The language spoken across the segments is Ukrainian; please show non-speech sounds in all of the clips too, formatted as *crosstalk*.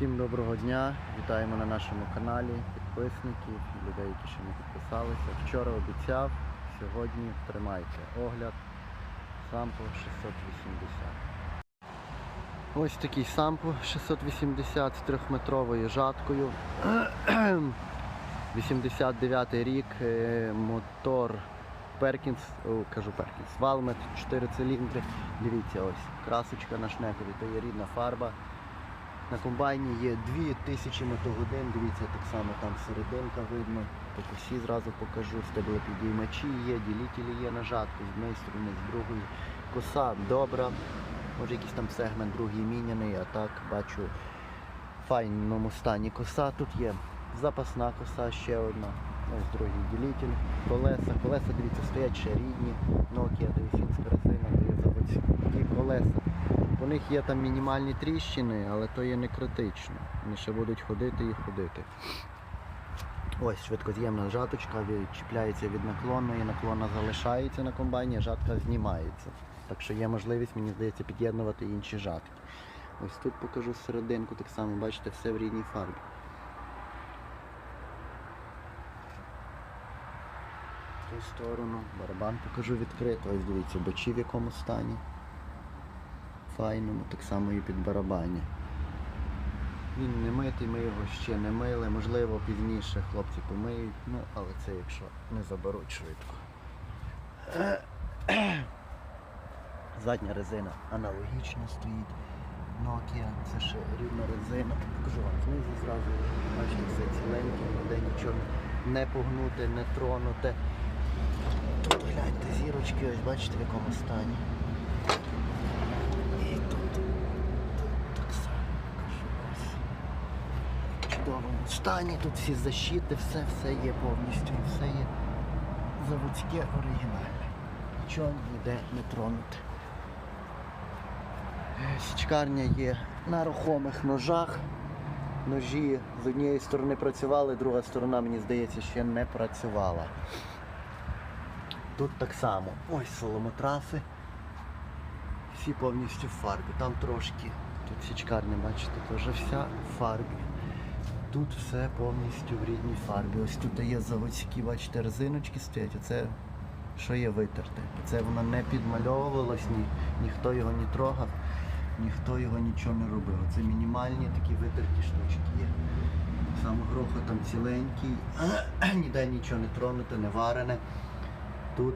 Всім доброго дня, вітаємо на нашому каналі, підписників, людей, які ще не підписалися. Вчора обіцяв, сьогодні тримайте огляд сампо 680. Ось такий сампо 680 з 3-метровою жаткою. *clears throat* 89 рік, е, мотор Перкінс, кажу Перкінс, Валмет, 4 циліндри. Дивіться, ось красочка на шнекові, то є рідна фарба. На комбайні є 2000 мотогодин, дивіться, так само там серединка видно. По косі зразу покажу, стеблопідіймачі є, ділітелі є на жатку, з однієї сторони, з другої. Коса добра, може якийсь там сегмент другий міняний, а так бачу в файному стані коса. Тут є запасна коса ще одна. Ось другий ділітель, колеса. Колеса, дивіться, стоять ще рідні. Nokia, фінська резина, дає заводські колеса. У них є там мінімальні тріщини, але то є не критично. Вони ще будуть ходити і ходити. Ось швидкоз'ємна жаточка відчіпляється від наклонної, наклона залишається на комбайні, а жатка знімається. Так що є можливість, мені здається, під'єднувати інші жатки. Ось тут покажу серединку, так само, бачите, все в рідній фарбі. В ту сторону, барабан покажу відкрито, ось дивіться, бочі в якому стані файному, так само і під барабані. Він не митий, ми його ще не мили, можливо пізніше хлопці помиють, ну але це якщо не заберуть швидко. *clears throat* Задня резина аналогічно стоїть. Nokia, це ще рівна резина. Покажу вам знизу зразу, бачите, все ціленьке, ніде нічого не погнуте, не тронуте. Тут гляньте зірочки, ось бачите в якому стані. І тут, тут так само покажу ось. В чудовому стані, тут всі защити, все, все є повністю, і все є заводське оригінальне. Нічого ніде не тронути. Е, Січкарня є на рухомих ножах. Ножі з однієї сторони працювали, друга сторона, мені здається, ще не працювала. Тут так само. Ось соломотрафи. Всі повністю в фарбі. Там трошки, тут січкарня, бачите, теж вся в фарбі. Тут все повністю в рідній фарбі. Ось тут є заводські, бачите, резиночки стоять. Оце що є витерте. Це воно не підмальовувалось, ні, ніхто його не трогав, ніхто його нічого не робив. Це мінімальні такі витерті штучки є. Сам грохот там ціленький, *clears throat* ніде нічого не тронуте, не варене. Тут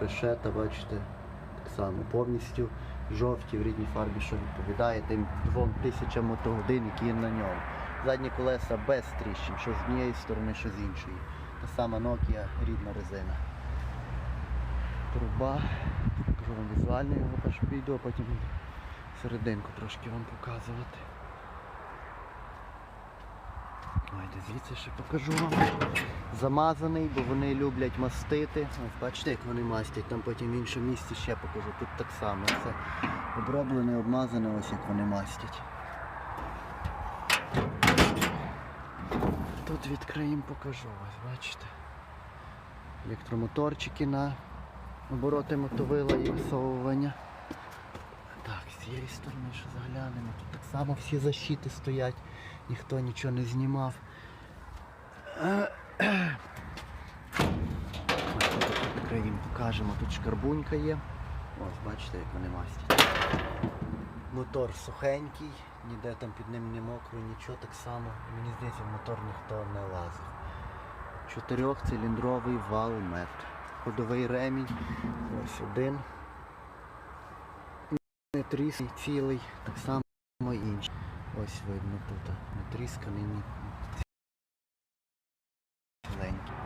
решета, бачите, так само повністю жовті в рідній фарбі, що відповідає тим двом тисячам мотогодин, які є на ньому. Задні колеса без тріщин, що з однієї сторони, що з іншої. Та сама Nokia, рідна резина. Труба. Покажу вам візуально його першу піду, а потім серединку трошки вам показувати. Де звідси ще покажу вам. Замазаний, бо вони люблять мастити. Ось бачите, як вони мастять, там потім в іншому місці ще покажу. Тут так само. Все оброблене, обмазане, ось як вони мастять. Тут відкриємо, покажу ось, бачите. Електромоторчики на обороти мотовила і всовування. Так, з цієї сторони ще заглянемо. Тут так само всі защити стоять, ніхто нічого не знімав. Відкриємо, покажемо. Тут шкарбунька є. Ось, бачите, як вони мастять. Мотор сухенький, ніде там під ним не мокро, нічого так само. Мені здається, мотор ніхто не лазив. Чотирьохциліндровий валмет. Ходовий ремінь. Ось один. Не трісний, цілий, так само інший. Ось видно тут. Не трісканий, ні.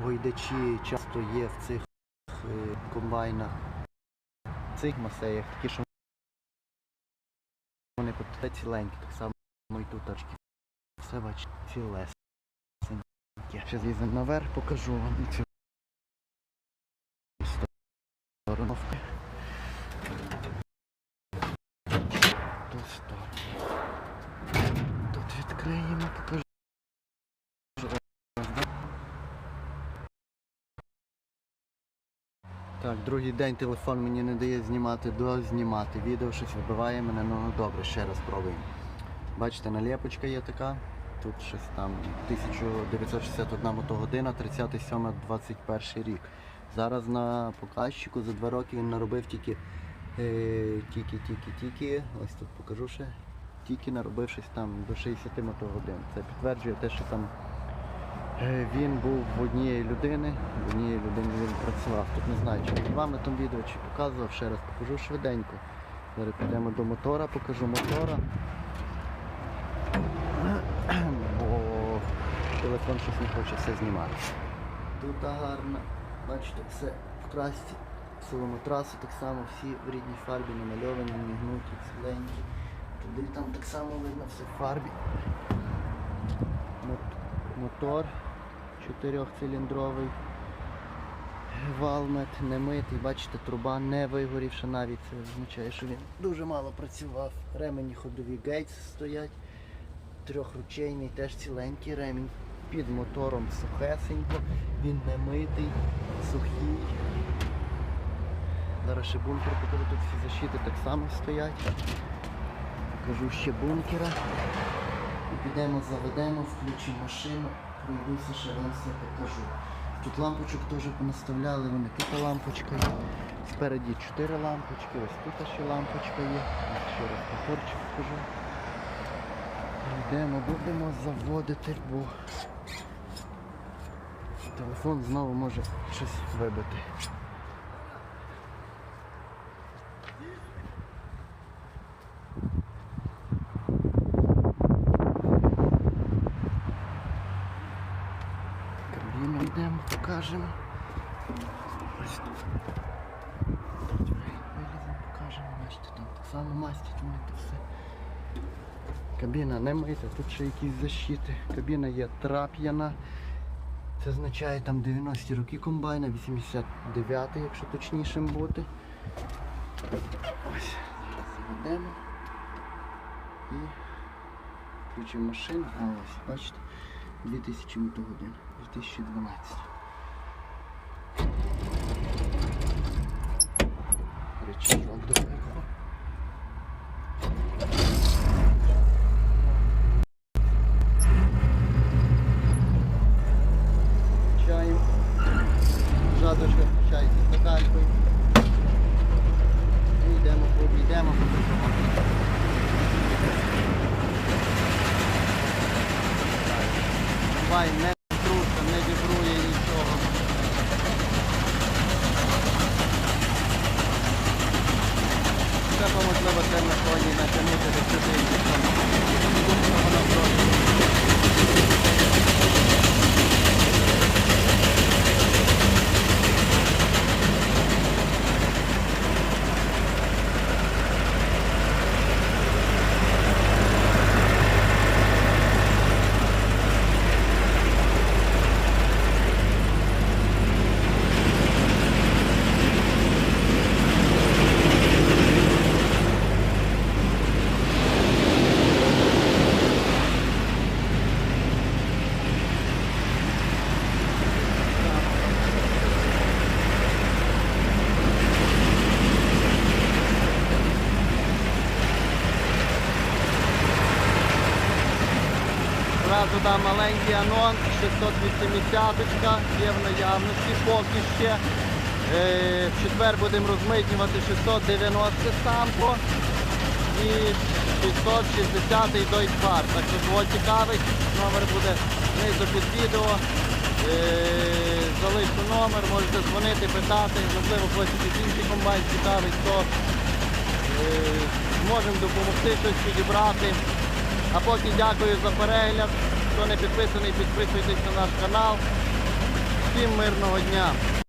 Гойдачі часто є в цих е, комбайнах, в цих масеях, такі, що вони ціленьке, так само і тут тачки. Все бачите, цілесеньке. Зараз їздимо наверх, покажу вам цю сторону. Ту сторону. Тут відкриємо, покажу. Так, другий день телефон мені не дає знімати, до знімати відео, щось вибиває мене, ну добре, ще раз пробуємо. Бачите, наліпочка є така. Тут щось там 1961 мотогодина, 37-21 рік. Зараз на показчику за два роки він наробив тільки е, тільки, тільки, тільки. Ось тут покажу ще. Тільки наробив щось там до 60 мотогодин. Це підтверджує те, що там е, він був в однієї людини, в однієї людини він працював. Тут не знаю, чи під вами там відео, чи показував, ще раз покажу швиденько. Зараз підемо до мотора, покажу мотора. Бо телефон щось не хоче все знімати. Тут гарно, бачите, все в красці. Силому трасу так само всі в рідній фарбі намальовані, мігнуті, ціленькі. Туди там так само видно все в фарбі. Мотор чотирьохциліндровий. Валмет не митий, бачите, труба не вигорівша навіть. Це означає, що він дуже мало працював. Ремені ходові гейтс стоять. Трьохручейний, теж ціленький ремінь. Під мотором сухесенько, він не митий, сухий. Зараз ще бункер покажу, тут всі защити так само стоять. Покажу ще бункера. Підемо, заведемо, включимо машину, пройдуся, ще вам покажу. Тут лампочок теж понаставляли, вони тут лампочка є. Спереді 4 лампочки, ось тут ще лампочка є. Ще раз моторчик покажу. Йдемо, будемо заводити, бо телефон знову може щось вибити. Кабіну йдемо, покажемо. Ось тут. Тут виліземо, покажемо, бачите, там так само мастять вони то все. Кабіна не мита, тут ще якісь защити. Кабіна є трап'яна. Це означає там 90-ті роки комбайна, 89-й, якщо точнішим бути. Ось, зараз заведемо. І включимо машину. А ось, бачите, 2000 мотогодин, 2012. До виходу. Чаєм. Жадочка чай зі стаканкою. І йдемо. Комбайн не труша, не вібрує нічого. Треба можливо це на фоні натягнути до сюди. Зразу дам маленький анонс, 680 є в наявності поки ще. Е, В четвер будемо розмитнювати 690 сампо і 660 Deutsche Fahr. Так що кого цікавить, номер буде знизу під відео. Е, Залишу номер, можете дзвонити, питати, можливо, якийсь інший комбайн цікавить, то е, зможемо допомогти щось підібрати. А поки дякую за перегляд. Хто не підписаний, підписуйтесь на наш канал. Всім мирного дня!